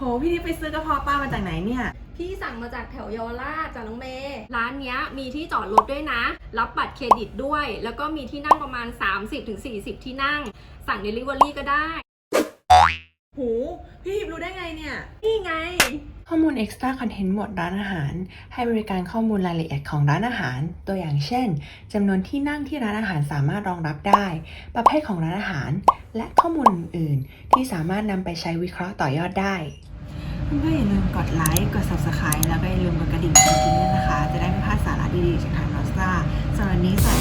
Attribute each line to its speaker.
Speaker 1: โห พี่ทิพย์ไปซื้อกระเพาะปลามาจากไหนเนี่ย
Speaker 2: พี่สั่งมาจากแถวเยาวราชจากน้องเมย์ร้านเนี้ยมีที่จอดรถด้วยนะ รับบัตรเครดิตด้วย แล้วก็มีที่นั่งประมาณ 30-40 ที่นั่ง สั่ง Delivery ก็ได้
Speaker 1: หู พี่ทิพย์รู้ได้ไงเนี่ย
Speaker 2: นี่ไง
Speaker 3: ข้อมูล Extra Content หมวดร้านอาหาร ให้บริการข้อมูลรายละเอียดของร้านอาหาร ตัวอย่างเช่นจำนวนที่นั่งที่ร้านอาหารสามารถรองรับได้ ประเภทของร้านอาหาร และข้อมูลอื่นๆที่สามารถนำไปใช้วิเคราะห์ต่อยอดได้
Speaker 1: เพื่อนๆอย่าลืมกดไลค์กด subscribe แล้วก็อย่าลืมกดกระดิ่งจริงๆด้วยนะคะ จะได้ไม่พลาดสาระดีๆจากทางนอสตาสำหรับวันนี้สวัส